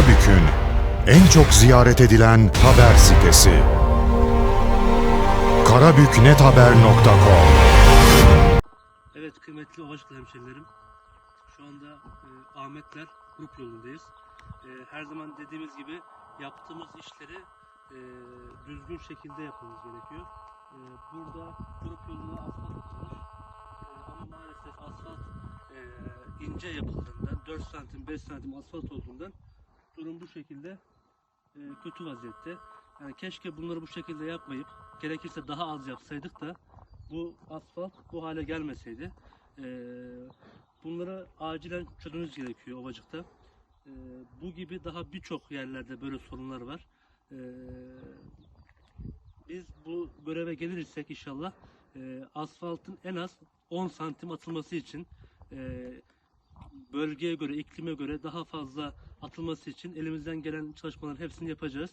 Karabük'ün en çok ziyaret edilen haber sitesi. karabüknethaber.com Evet kıymetli Ovacıklı hemşerilerim. Şu anda e, Ahmetler grup yolundayız. E, her zaman dediğimiz gibi yaptığımız işleri e, düzgün şekilde yapmamız gerekiyor. E, burada grup yoluna asfalt atılmış. E, ama maalesef asfalt e, ince yapıldığından 4 santim 5 santim asfalt olduğundan durum bu şekilde e, kötü vaziyette. Yani keşke bunları bu şekilde yapmayıp gerekirse daha az yapsaydık da bu asfalt bu hale gelmeseydi. Ee, bunları acilen çözmemiz gerekiyor Ovacık'ta. Ee, bu gibi daha birçok yerlerde böyle sorunlar var. Ee, biz bu göreve gelirsek inşallah e, asfaltın en az 10 santim atılması için e, bölgeye göre, iklime göre daha fazla atılması için elimizden gelen çalışmaların hepsini yapacağız.